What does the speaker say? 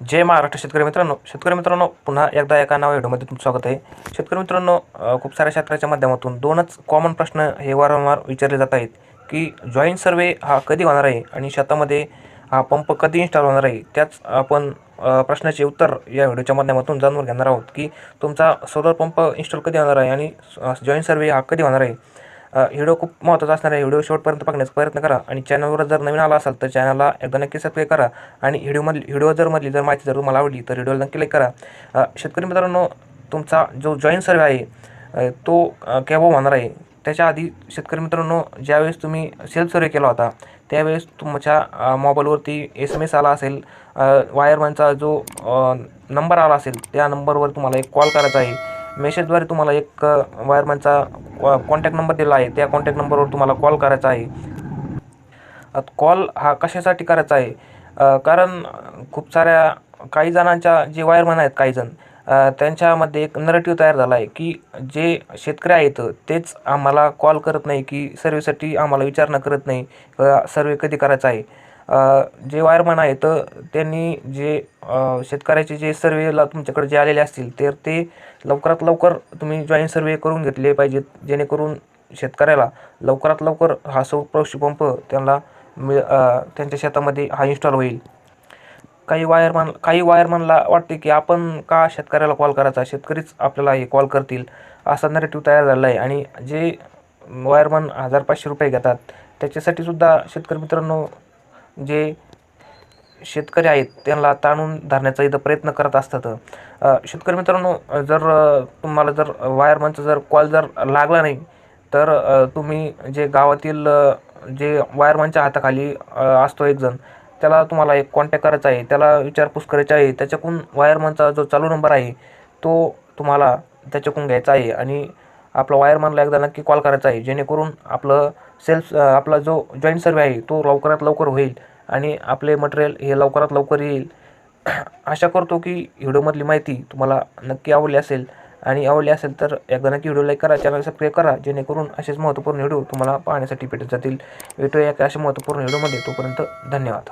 जय महाराष्ट्र शेतकरी मित्रांनो. शेतकरी मित्रांनो पुन्हा एकदा एका नव्या व्हिडिओमध्ये तुमचं स्वागत आहे. शेतकरी मित्रांनो खूप साऱ्या शेतकऱ्याच्या माध्यमातून दोनच कॉमन प्रश्न हे वारंवार विचारले जात आहेत की जॉईंट सर्वे हा कधी होणार आहे आणि शेतामध्ये हा पंप कधी इन्स्टॉल होणार आहे? त्याच आपण प्रश्नाचे उत्तर या व्हिडिओच्या माध्यमातून जाणून घेणार आहोत की तुमचा सोलर पंप इन्स्टॉल कधी होणार आहे आणि जॉईंट सर्वे हा कधी होणार आहे? व्हिडिओ खूप महत्त्वाचा असणार आहे. व्हिडिओ शेवटपर्यंत बघण्याचा प्रयत्न करा. आणि चॅनलवर जर नवीन आला असाल तर चॅनलला एकदा नक्की सबस्क्राईब करा. आणि व्हिडिओमधली व्हिडिओ जर मधली जर माहिती जर तुम्हाला आवडली तर व्हिडिओला नक्की लाईक करा. शेतकरी मित्रांनो तुमचा जो जॉईंट सर्वे आहे तो केव्हा होणार आहे? त्याच्या आधी शेतकरी मित्रांनो ज्यावेळेस तुम्ही सेल्फ सर्वे केला होता त्यावेळेस तुमच्या मोबाईलवरती एस एम एस आला असेल वायरमॅनचा जो नंबर आला असेल त्या नंबरवर तुम्हाला एक कॉल करायचा आहे. मेसेजद्वारे तुम्हाला एक वायरमॅनचा कॉन्टॅक्ट नंबर दिला आहे. त्या कॉन्टॅक्ट नंबरवर तुम्हाला कॉल करायचा आहे. कॉल हा कशासाठी करायचा आहे? कारण खूप साऱ्या काही जणांच्या जे वायरमॅन आहेत काही जण त्यांच्यामध्ये एक नरेटिव्ह तयार झाला आहे की जे शेतकरी आहेत तेच आम्हाला कॉल करत नाही की सर्वेसाठी आम्हाला विचारणा करत नाही सर्वे कधी करायचा आहे? जे वायरमन आहे तर त्यांनी जे शेतकऱ्याचे जे सर्वेला तुमच्याकडे जे आलेले असतील तर ते लवकरात लवकर तुम्ही जॉईंट सर्वे करून घेतले पाहिजेत जेणेकरून शेतकऱ्याला लवकरात लवकर हा सौरकृषी पंप त्यांना मिळ त्यांच्या शेतामध्ये हा इन्स्टॉल होईल. काही वायरमन काही वायरमनला वाटते की आपण का शेतकऱ्याला कॉल करायचा? शेतकरीच आपल्याला हे कॉल करतील असा नरेटिव्ह तयार झाला आहे आणि जे वायरमन हजार पाचशे रुपये घेतात त्याच्यासाठी सुद्धा शेतकरी मित्रांनो जे शेतकरी आहेत त्यांना ताणून धरण्याचा इथं प्रयत्न करत असतात. शेतकरी मित्रांनो जर तुम्हाला जर वायरमनचा जर कॉल जर लागला नाही तर तुम्ही जे गावातील जे वायरमनच्या हाताखाली असतो एकजण त्याला तुम्हाला एक कॉन्टॅक्ट करायचा आहे त्याला विचारपूस करायची आहे त्याच्याकडून वायरमनचा जो चालू नंबर आहे तो तुम्हाला त्याच्याकडून घ्यायचा आहे आणि आपला वायरमनला एकदा नक्की कॉल करायचा आहे जेणेकरून आपलं सेल्फ आपला जो जॉईंट सर्वे आहे तो लवकरात लवकर होईल आणि आपले मटेरियल हे लवकरात लवकर येईल. आशा करतो की व्हिडिओमधली माहिती तुम्हाला नक्की आवडली असेल. आणि आवडली असेल तर एकदा नक्की व्हिडिओ लाईक करा चॅनल सबस्क्राईब करा जेणेकरून असेच महत्त्वपूर्ण व्हिडिओ तुम्हाला पाहण्यासाठी भेटत जातील. भेटूया एका अशा महत्त्वपूर्ण व्हिडिओमध्ये तोपर्यंत धन्यवाद.